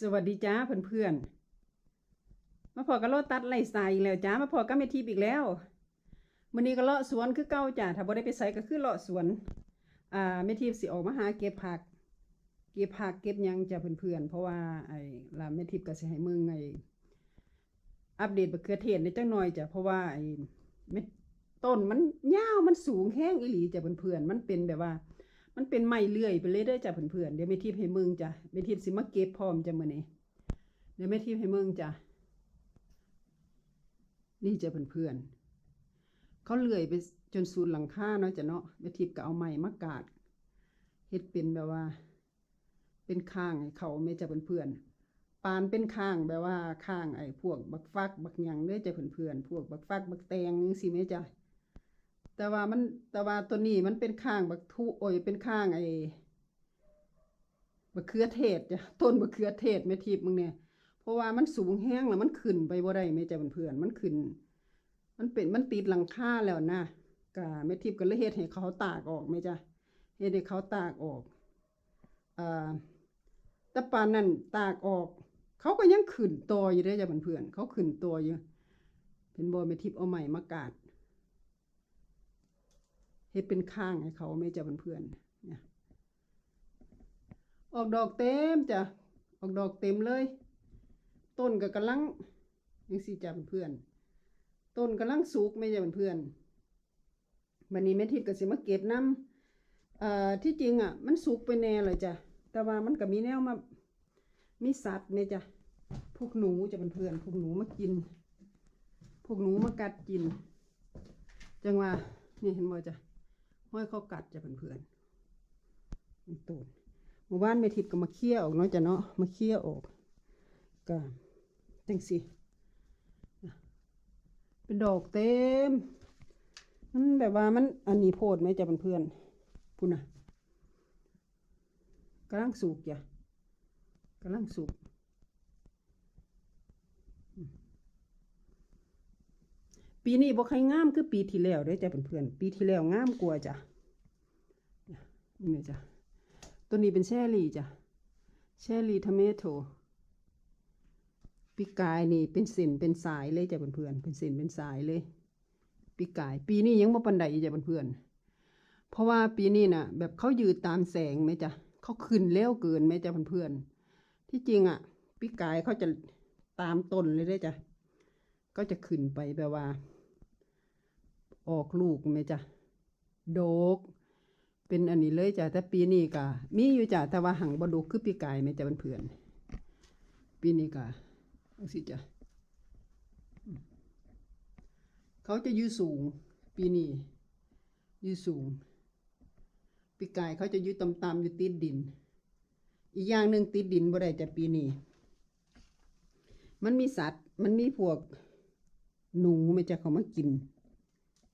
สวัสดีจ้าเพื่อนๆ มาพอกับโลตัดไล่สายอีกแล้วจ้ามาพอกับเมทีบอีกแล้วมื้อนี้ก็เลาะสวนคือเก่าจ้าถ้าบ่ได้ไปไสก็คือเลาะสวน อ่าเมทีบสิออกมาหาเก็บผัก เก็บผักเก็บหยังจ้าเพื่อนๆ เพราะว่าไอ้ลาเมทีบก็สิให้มึงไอ้อัปเดตบักเขือเทศในจังหน่อยจ้ะเพราะว่าไอ้เม็ดต้นมันยาวมันสูงแห้งอีหลีจ้ะเพื่อนๆ มันเป็นแบบว่า มันเป็นไม้เลื่อยไปเลยเด้อจ้ะเพื่อนๆเดี๋ยวแม่ทิพย์ให้มึงจ้ะแม่ทิพย์สิมาเก็บพร้อมจ้ะมื้อนี้เดี๋ยวแม่ทิพย์ให้มึงจ้ะนี่จ้ะเพื่อนๆเขาเลื่อยไปจนสูนหลังคาเนาะจ้ะเนาะแม่ทิพย์ก็เอาไม้มากาดเฮ็ดเป็นแบบว่า เป็นข้างให้เขาแม่จ้ะเพื่อนๆปานเป็นข้างแบบว่าข้างไอ้พวกบักฟัก บักหยังเด้อจ้ะเพื่อนๆพวกบักฟัก บักแตงจังซี่แม่จ้ะ แต่ว่ามันแต่ว่าตัวนี้มันเป็นข้างบักทุโอ้ยเป็นข้างไอ้บักเขือเทศจ้ะต้นบักเขือเทศแม่ทิพย์มึงเนี่ยเพราะว่ามันสูงแห้งแล้วมันขึ้นไปบ่ได้แม่จ้ะเพื่อนมันขึ้น มันเป็นมันติดหลังคาแล้วนะกะแม่ทิพย์ก็เลยเฮ็ดให้เขาตากออกแม่จ้ะเฮ็ดให้เขาตากออกอ่าแต่ปานนั้นตากออก เขาก็ยังขึ้นตออยู่เด้จ้ะเพื่อนเขาขึ้นตออยู่เป็นบ่แม่ทิพเอาใหม่มากาด เฮ็ดเป็นข้างให้เขาไม่จะเพื่อนๆเนี่ยออกดอกเต็มจ้ะออกดอกเต็มเลย ต้นก็กำลังยังสิจ้ะเพื่อนๆต้นกำลังสุกไม่จะเพื่อนๆวันนี้แม่ทิพย์ก็สิมาเก็บน้ำเอ่อที่จริงอะ มันสุกไปแน่เลยจ้ะแต่ว่ามันก็มีแนวมามีสัตว์เนี่ยจ้ะพวกหนูจะเพื่อนพวกหนูมากิน พวกหนูมากัดกิน จังว่านี่เห็นบ่จ้ะ ห้อยเขากัดจะเพื่อนๆมันตูดหมู่บ้านเมทิพย์ก็มาเคี่ยวออกเนาะจ้ะเนาะมาเคี่ยวออกก็จังสิเป็นดอกเต็มมันแบบว่ามันอันนี้โพดไหมจ้ะเพื่อนๆพูดนะกำลังสุกจ้ะกำลังสุก ปีนี้บ่ใครงามคือปีที่แล้วเด้จ้ะเพื่อนๆปีที่แล้วงามกว่าจ้ะนี่จ้ะตัวนี้เป็นแชรี่จ้ะแชรี่ทมเมโตปีกายนี่เป็นเส้นเป็นสายเลยจ้ะเพื่อนๆเป็นเส้นเป็นสายเลยปีกาย ปีนี้ยังบ่ปันใดจ้ะเพื่อนๆเพราะว่าปีนี้น่ะ แบบเขายืดตามแสงไหมจ้ะเขาขึ้นเร็วเกินไหมจ้ะเพื่อนๆที่จริงอะปีกายเขาจะตามต้นเลยได้จ้ะก็จะขึ้นไปแบบว่า ออกลูกไหมจ้ะโดก เป็นอันนี้เลยจ้ะแต่ปีนี้ก็มีอยู่จ้ะแต่ว่าหังบดูคือปีกายแม่จ้ะเพื่อนปีนี้ก็จังซี่จ้ะเขาจะยู่สูง ปีนี้ยู่สูง ปีกายเขาจะยู่ต่ำๆอยู่ติดดิน อีกอย่างหนึ่งติดดินบ่ได้จ้ะปีนี้มันมีสัตว์ มันมีพวกหนูแม่จะเขามากิน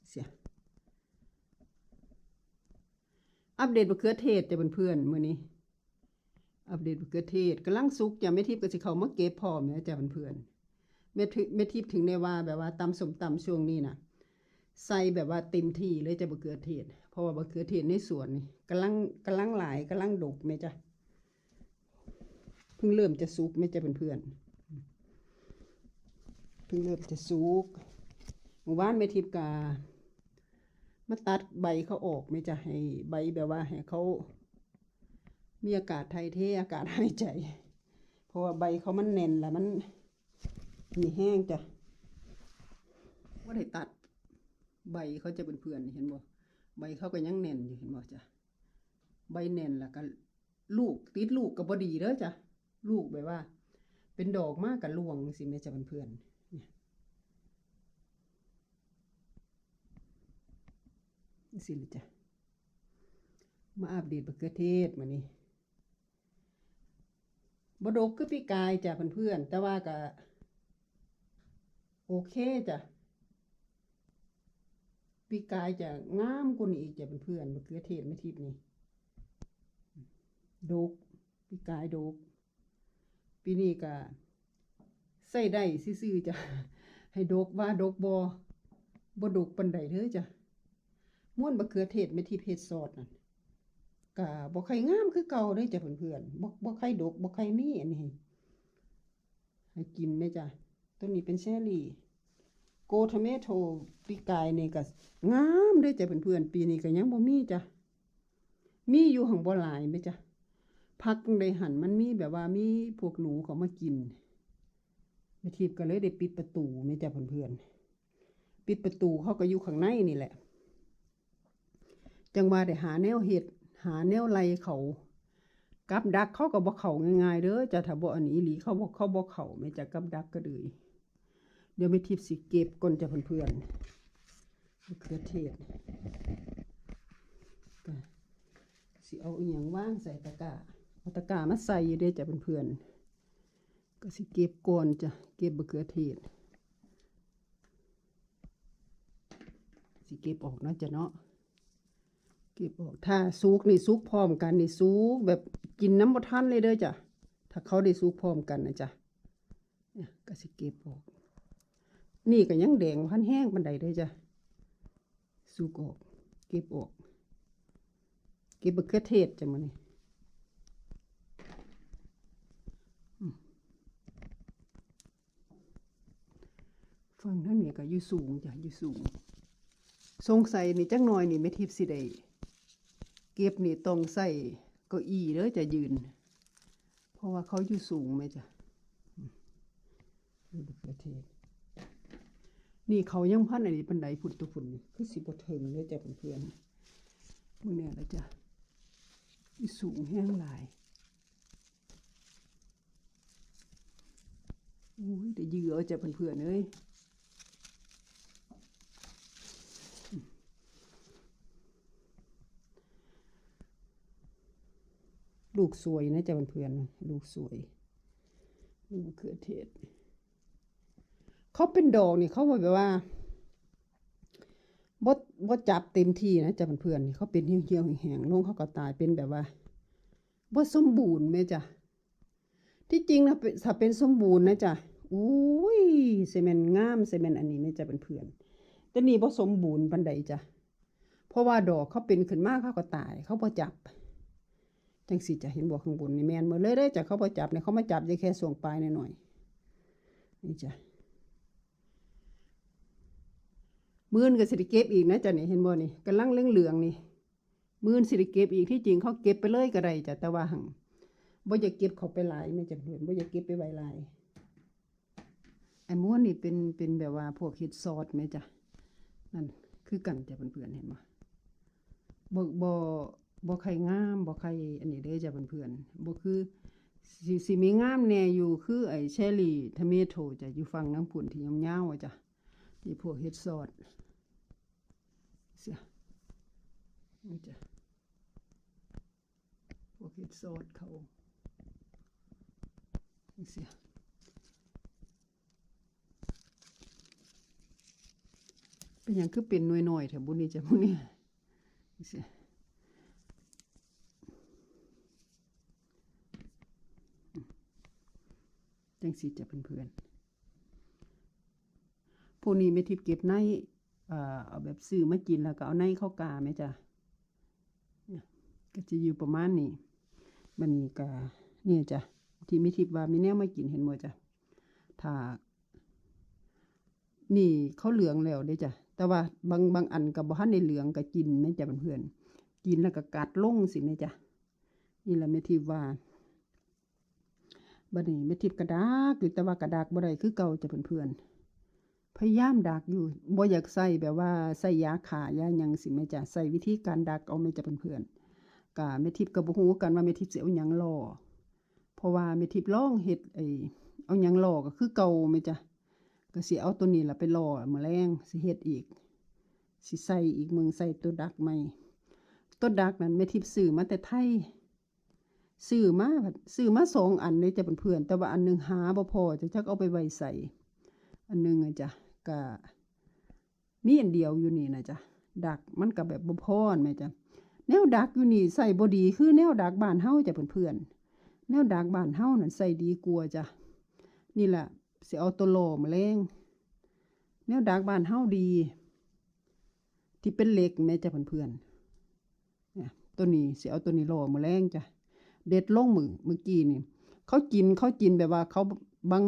เสีย อัปเดตมะเขือเทศจะเพื่อนๆมื้อนี้ อัปเดตมะเขือเทศกำลังสุกจะไม่ทิพย์ก็สิเขามาเก็บพร้อมนะจ้ะเพื่อนๆแม่ทิแม่ทิพย์ถึงในว่าแบบว่าตำสมตำช่วงนี้น่ะ ใส่แบบว่าเต็มที่เลยจ้ะมะเขือเทศ เพราะว่ามะเขือเทศในสวนนี่กำลังกำลังหลายกำลังดกแม่จ้ะเพิ่งเริ่มจะสุกแม่จ้ะเพื่อนๆเพิ่งเริ่มจะสุกหมู่บ้านแม่ทิพย์กา มาตัดใบเขาออกไม่จะให้ใบแบบว่าให้เขามีอากาศไทยเทอากาศหายใจ เพราะว่าใบเขามันแน่นแล้วมันมีแห้งจ้ะว่าได้ตัดใบเขาจะเป็นเพื่อนเห็นบ่ใบเขาก็ยังแน่นอยู่เห็นบ่จ้ะใบแน่นแล้วก็ลูกติดลูกก็บ่ดีเด้อจ้ะลูกแบบว่า เป็นดอกมากกับลวงสิแม่จะเป็นเพื่อนๆเนี่สิเลยจ้ะ มาอัปเดตมะเขือเทศมานี่บดกคือปีกายจ้ะเพื่อนๆแต่ว่าก็โอเคจ้ะปีกายจะงามกว่านี้อีกจ้ะเพื่อนๆมะเขือเทศไม่ทิพนี่ดกปีกายดกปีนี้ก็ใส่ได้ซื่อๆจ้ะให้ดกว่าดกบอบดกปันใดเด้อจ้ะ ม่วนบะเขือเทศไม่ที่เพชซอดนั่นก็บ่ใครงามคือเก่าเด้จ้ะเพื่อนๆบ่บ่ใครดกบ่ใครมีอันนี้ให้กินไหมจ้ะตัวนี้เป็นแชรี่โกทเมโทปีกายนี่ก็งามเด้จ้ะเพื่อนๆปีนี้ก็ยังบ่มีจ้ะมีอยู่หังบ่หลายไหมจ้ะพักในหันมันมีแบบว่ามีพวกหนูเขามากินแม่ทิพย์ก็เลยได้ปิดประตูไหมจ้ะเพื่อนๆปิดประตูเขาก็อยู่ข้างในนี่แหละ จังว่าได้หาแนวเห็ดหาแนวไล่เขากับดักเขาก็บ่เขาง่ายๆเด้อจะถ้าบ่อันนี้หลีเขาบ่เขาบ่เขาไม่จะกับดักก็เลยเดี๋ยวไม่ทิพสิเก็บก่อนจะเพื่อนๆมะเขือเทศก็สิเอาอีหยังว่างใส่ตะกร้าเอาตะกร้ามาใส่อยู่เด้อจ้ะเพื่อนๆก็สิเก็บก่อนจะเก็บมะเขือเทศสิเก็บออกนาะจะเนาะ เก็บออกถ้าซุกนี่ซุกพร้อมกันนี่ซุกแบบกินน้ำบ่ทันเลยเด้อจ้ะถ้าเขาได้ซุกพร้อมกันนะจ้ะเนี่ยก็สิเก็บออก นี่ก็ยังแดงพันแห้งปันใดเด้อจ้ะซุกออก เก็บออก เก็บมะเขือเทศจ้ะมื้อนี้อืมฟังท่านนี่ก็อยู่สูงจ้ะอยู่สูง สงสัยนี่จักหน่อยนี่ไม่ทิพย์สิได้ ก็บนี่ต้องใส่เก้าอี้เด้อจะยืน เพราะว่าเขาอยู่สูงไหมจ้ะอืมนี่มะเขือเทศนี่เขายังพันอันนี้ปันไดฝุ่นตัวฝุ่นนี่คือสิบเทิงเลยจ้ะเพื่อนๆมื่อเนี่ยแล้วจ้ะอยู่สูงแห้งหลายอุ้ยแต่ยือเอาจ้ะเพื่อนๆเอ้ย ลูกสวยนะจ๊ะเพื่อนๆลูกสวยลูกมะเขือเทศเขาเป็นดอกนี่เขาแบบว่าบดบดจับเต็มที่นะจ๊ะเพื่อนๆเขาเป็นเหี่ยวๆแห้งๆลงเขาก็ตายเป็นแบบว่าบดสมบูรณ์ไหมจ๊ะที่จริงนะเป็นถ้าเป็นสมบูรณ์นะจ๊ะอุ้ยเซเมนงามเซเมนอันนี้ไหมจ๊ะเพื่อนๆแต่นี่บ่สมบูรณ์ปันใดจ้ะเพราะว่าดอกเขาเป็นขึ้นมากเขาก็ตาย เขาบ่จับ จังสิจะเห็นบวกข้างบนนี่แมนหมดเลยได้จากเขาไปจับเนี่ยเขามาจับได้แค่ส่วงปลายหน่อยนี่จ้ะมื่นกับสิริเก็บอีกนะจ้ะนี่เห็นบ่นี่กำลังเลืองเหลืองนี่มื่นสิริเก็บอีกที่จริงเขาเก็บไปเลยก็ได้จ้ะแต่ว่าหังบ่อยากเก็บเขาไปหลายไม่จำเป็นบ่อยากเก็บไปไว้หลายไอ้ม้วนนี่เป็นเป็นแบบว่าพวกเฮ็ดซอสไหมจ้ะนั่นคือกันจ้ะเพื่อนๆเห็นบ่บ่บ่ บ่ใครงามบ่ใครอันนี้เด้อจ้ะเพื่อนๆบ่คือสิสิมีงามแน่อยู่คือไอ้เชอรี่ทเมโทจ้ะอยู่ฝั่งน้ำผุ่นที่ยาวๆอะจ้ะนี่พวกเฮ็ดซอสเสียนี่จ้ะพวกเฮ็ดซอสเขาเสียเป็นหยังคือเป็นหน่วยๆแถวบุนี้จ้ะบุนี้นี่เสีย จังสีจะเพื่อนๆพวกนี้ไม่ทิพเก็บในเอ่เอาแบบซื้อมากินแล้วก็เอาในเข้ากาไหมจ้ะเนี่ยก็จะอยู่ประมาณนี้มันนี่กาเนี่ยจ้ะที่ไม่ทิพว่ามีแนวมากินเห็นหมดจ้ะถ้านี่เขาเหลืองแล้วเด้จ้ะ แต่ว่าบางบางอันกับบ้านในเหลืองก็กินแม่จ้ะเพื่อนๆกินแล้วก็กัดลงสิแม่จ้ะนี่แหละแม่ทิพว่า บัดนี้ไม่ทิพกระดากอยู่แต่ว่ากระดากบ่ได้คือเก่าจะเพื่อนๆพยายามดักอยู่บ่อยากใส่แบบว่าใส่ยาขายายังสิแม่จะใส่วิธีการดักเอาแม่จะเพื่อนๆกะแม่ทิพก็บ่ฮู้กันว่าแม่ทิพย์สิเอายังล่อเพราะว่าแม่ทิพย์ลองเฮ็ดไอเอายังล่อก็คือเก่าแม่จ้ะก็สิเอาตัวนี้ละไปล่อแมลงสิเฮ็ดอีก สิใส่อีกมึงใส่ตัวดักใหม่ตัวดักนั้นแม่ทิพย์ซื้อมาแต่ไทย ซื้อมาซื้อมาสองอันเลยจะเป็นเพื่อน แต่ว่าอันหนึงหาบ่พอจะจักเอาไปไว้ใส่ อันหนึงอะจ้ะก็มีอันเดียวอยู่นี่นะจ้ะดักมันก็แบบบ่พอแม่จ้ะแนวดักอยู่นี่ใส่บ่ดีคือแนวดักบ้านเฮาจะเพื่อนๆแนวดักบ้านเฮานั่นใส่ดีกว่าจ้ะนี่แหละเสิเอาตัวโลมาแรงแนวดักบ้านเฮาดี ที่เป็นเหล็กแม่จ้ะเพื่อนๆเนี่ยตัวนี้เสิเอาตัวนี้โลมาแรงจ้ะ เด็ดลงมือเมื่อกี้นี่เขากินเขากินแบบว่า เขาบาง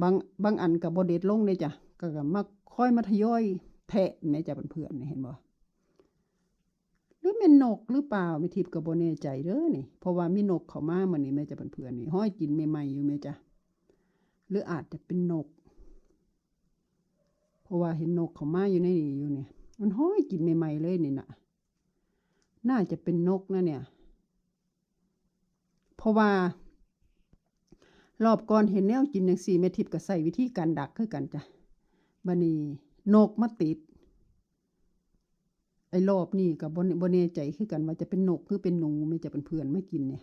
บางบางอันก็บ่เด็ดลงเลยจ้ะก็กมาค่อยมาทยอยแทะแม่จ้ะเพื่อนๆเห็นบ่หรือแม่นนกหรือเปล่าม่ทิพย์ก็บ่แน่ใจเด้อนี่เพราะว่ามีนกเขามามื้อนี้แม่จะเพื่อนนี่ห้อยกินใหม่ๆอยู่แม่จ้ะหรืออาจจะเป็นนก เพราะว่าเห็นนกเขามาอยู่ในนี่อยู่เนี่ย มันห้อยกินใหม่ๆเลยนี่นะน่าจะเป็นนกนะเนี่ย เพราะว่ารอบก่อนเห็นแนวกินจังซี่แม่ทิพย์ก็ใส่วิธีการดักคือกันจ้ะบัดนี้นกมาติด ไอ้รอบนี้ก็บ่บ่แน่ใจคือกันว่าจะเป็นนกคือเป็นหนูแม่จะเป็นเพื่อนไม่กินเนี่ย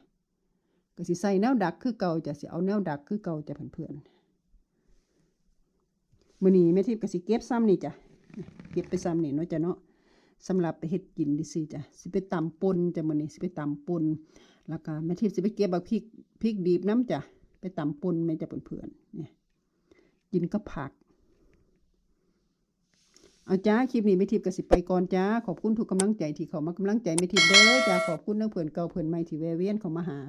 ก็สิใส่แนวดักคือเก่าจะสิเอาแนวดักคือเก่าจะเพื่อนๆมื้อนี้แม่ทิพย์ก็สิเก็บซ้ำนี่จ้ะเก็บไปซ้ำนี่เนาะจ้ะเนาะ สำหรับไปเฮ็ดกินดิซี่จ้ะสิไปตำป่นจ้ะมื้อนี้สิไปตำป่นแล้วก็แม่ทิพย์สิไปเก็บบักพริกพริกดิบน้ำจ้ะไปตำปนแม่จะเพื่อนๆเนี่ยกินกับผักเอาจ้าคลิปนี้ไม่ทิพย์กสิไปก่อนจ้าขอบคุณทุกกำลังใจที่เขามากำลังใจไม่ทิพย์เด้อจ้าขอบคุณนักเพื่อนเก่าเพื่อนใหม่ที่แวะเวียนเขามาหา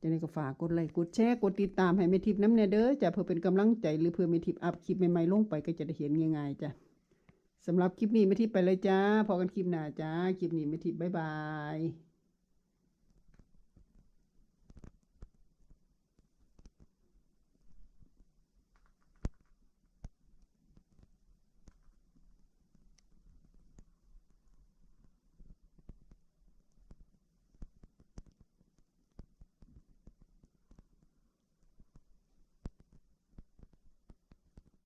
จะได้ก็ฝากกดไลค์กดแชร์กดติดตามให้ไม่ทิพย์น้ำเนี่ยเด้อจ้าเพื่อเป็นกำลังใจหรือเพื่อไม่ทิพย์อัพคลิปใหม่ๆลงไปก็จะได้เห็นง่ายๆจ้า สำหรับคลิปนี้ไม่ทิพไปเลยจ้าพอกันคลิปหน้าจ้า คลิปนี้ไม่ทิพบ๊ายบาย